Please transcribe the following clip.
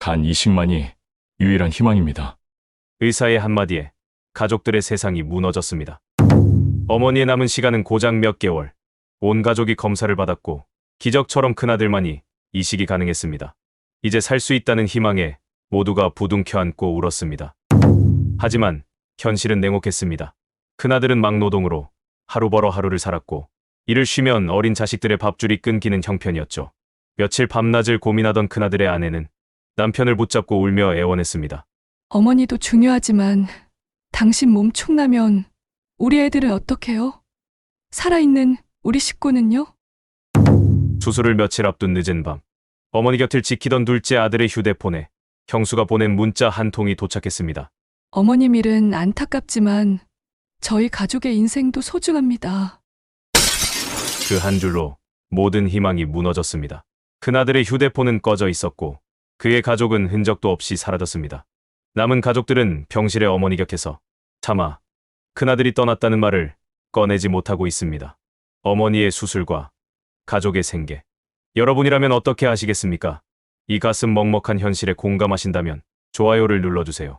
단 이식만이 유일한 희망입니다. 의사의 한마디에 가족들의 세상이 무너졌습니다. 어머니의 남은 시간은 고작 몇 개월. 온 가족이 검사를 받았고 기적처럼 큰아들만이 이식이 가능했습니다. 이제 살 수 있다는 희망에 모두가 부둥켜 안고 울었습니다. 하지만 현실은 냉혹했습니다. 큰아들은 막노동으로 하루 벌어 하루를 살았고 이를 쉬면 어린 자식들의 밥줄이 끊기는 형편이었죠. 며칠 밤낮을 고민하던 큰아들의 아내는 남편을 붙잡고 울며 애원했습니다. 어머니도 중요하지만 당신 몸 축나면 우리 애들은 어떡해요? 살아있는 우리 식구는요? 수술을 며칠 앞둔 늦은 밤, 어머니 곁을 지키던 둘째 아들의 휴대폰에 형수가 보낸 문자 한 통이 도착했습니다. 어머님 일은 안타깝지만 저희 가족의 인생도 소중합니다. 그 한 줄로 모든 희망이 무너졌습니다. 큰아들의 휴대폰은 꺼져 있었고 그의 가족은 흔적도 없이 사라졌습니다. 남은 가족들은 병실의 어머니 곁에서 차마 큰아들이 떠났다는 말을 꺼내지 못하고 있습니다. 어머니의 수술과 가족의 생계. 여러분이라면 어떻게 하시겠습니까? 이 가슴 먹먹한 현실에 공감하신다면 좋아요를 눌러주세요.